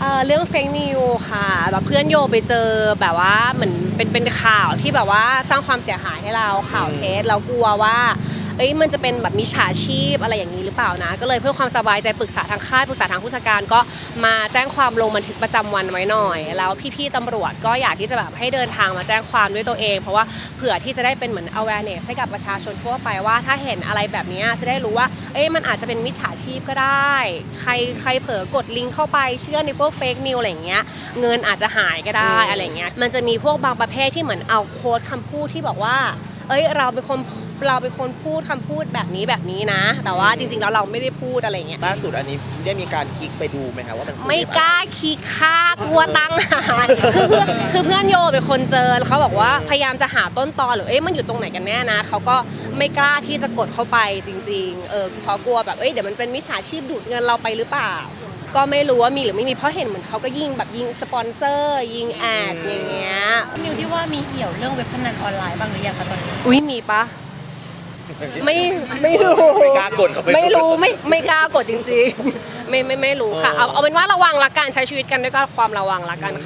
เอ่อเรื่องเฟกนิวค่ะแบบเพื่อนโยไปเจอแบบว่าเหมือนเป็นเป็นข่าวที่แบบว่าสร้างความเสียหายให้เราข่าวเท็จเรากลัวว่า เอ้ยมันจะเป็นแบบมิจฉาชีพอะไรอย่างนี้หรือเปล่านะ ก็เลยเพื่อความสบายใจปรึกษาทางค่ายปรึกษาทางผู้จัดการก็มาแจ้งความลงบันทึกประจำวันไว้หน่อย แล้วพี่ๆตำรวจก็อยากที่จะแบบให้เดินทางมาแจ้งความด้วยตัวเอง เพราะว่าเผื่อที่จะได้เป็นเหมือน awareness ให้กับประชาชนทั่วไปว่าถ้าเห็นอะไรแบบนี้จะได้รู้ว่าเอ้ยมันอาจจะเป็นมิจฉาชีพก็ได้ ใครใครเผลอกดลิงก์เข้าไปเชื่อในพวกเฟกนิวอะไรอย่างเงี้ยเงินอาจจะหายก็ได้อะไรเงี้ยมันจะมีพวกบางประเภทที่เหมือนเอาโค้ดคำพูดที่บอกว่า เอ้ยเราเป็นคน เราเป็นคนพูดคำพูดแบบนี้แบบนี้นะ แต่ว่าจริงๆแล้วเราไม่ได้พูดอะไรอย่างเงี้ยล่าสุดอันนี้ได้มีการคลิกไปดูไหมคะว่ามันคือไม่เว็บอะรกล้าคีค่ากลัวตั้งหายคือเพื่อนคือเพื่อนโยเป็นคนเจอแล้วเขาบอกว่าพยายามจะหาต้นตอหรือเอ๊ะมันอยู่ตรงไหนกันแน่นะเขาก็ไม่กล้าที่จะกดเข้าไปจริง ๆ เออเพราะกลัวแบบเอ้ยเดี๋ยวมันเป็นมิจฉาชีพดูดเงินเราไปหรือเปล่า ก็ไม่รู้ว่ามีหรือไม่มีเพราะเห็นเหมือนเขาก็ยิงแบบยิงสปอนเซอร์ ยิงแอดอย่างเงี้ย นิวที่ว่ามีเอี่ยวเรื่องเว็บพนันออนไลน์บ้างหรือยังคะตอนนี้ อุ้ยมีปะ ไม่ไม่รู้ไม่กล้ากดเข้าไป ไม่รู้ไม่ไม่กล้ากดจริงๆ ไม่ไม่ไม่รู้ค่ะเอาเอาเป็นว่าระวังละกันใช้ชีวิตกันด้วยความระวังละกันค่ะ